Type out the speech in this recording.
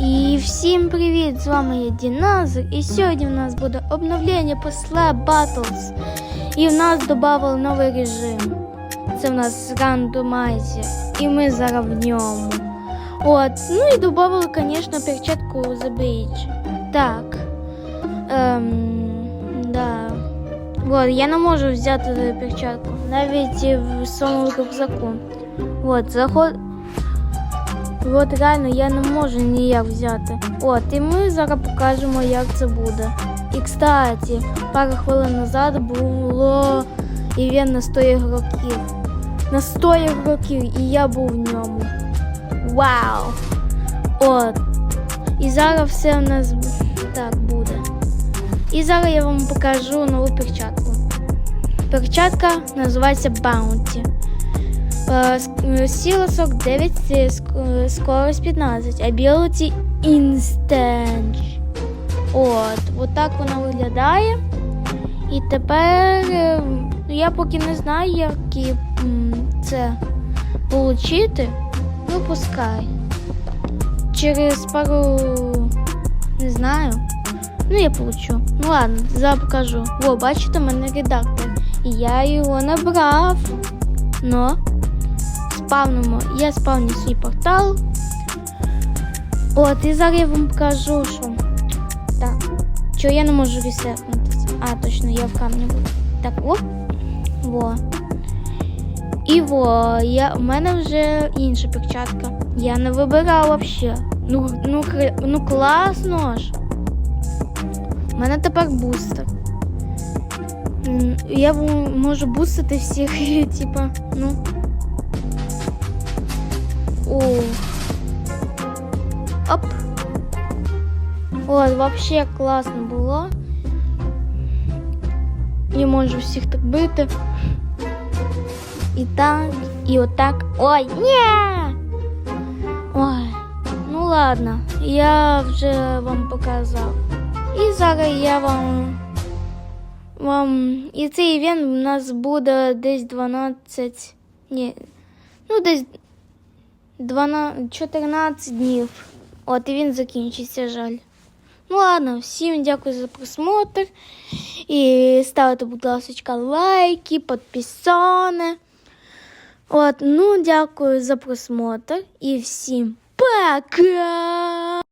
І всім привіт! З вами я Діназер. І сьогодні в нас буде обновлення посла Battles. І в нас додали новий режим. Це в нас рандомайзер. І ми зараз в ньому. От, ну і додали, звісно, перчатку The Beach. Так. Ем, да. От, я не можу взяти перчатку. Навіть в своєму рюкзаку. От, заход. От реально я не можу ніяк взяти. От, і ми зараз покажемо, як це буде. І кстати, пару хвилин назад було івент на 100 ігроків. На 100 ігроків, і я був в ньому. Вау! От. І зараз все у нас так буде. І зараз я вам покажу нову перчатку. Перчатка називається Bounty. Ск- Сила 49, е, ск- е, скорость 15, ability Instant. От, от так вона виглядає. І тепер е, ну, я поки не знаю, як це отримати. Ну, пускай. Через пару не знаю. Ну, я получу. Ну ладно, зараз покажу. О, бачите, в мене редактор. І я його набрав. Но спавнимо. Я спавню свій портал. От, і зараз я вам покажу, що. Так. Чого я не можу ресетнутися? А, точно, я в камні буду. Так, о. Во. І во, я, у мене вже інша перчатка. Я не вибирав взагалі. Ну, ну, ну класно ж. У мене тепер бустер. Я можу бустити всіх, типа, ну. О. Оп. От, вообще класно було. Я можу всіх так бити. І так, і отак. Ой, ні! Ой, ну ладно, я вже вам показав. І зараз я вам. Вам. І цей івент у нас буде десь 12. Ні. Ну, десь 12, 14 днів. От і він закінчиться, жаль. Ну ладно, всім дякую за просмотр. І ставте, будь ласка, лайки, підписони. От, ну, дякую за просмотр і всім пока!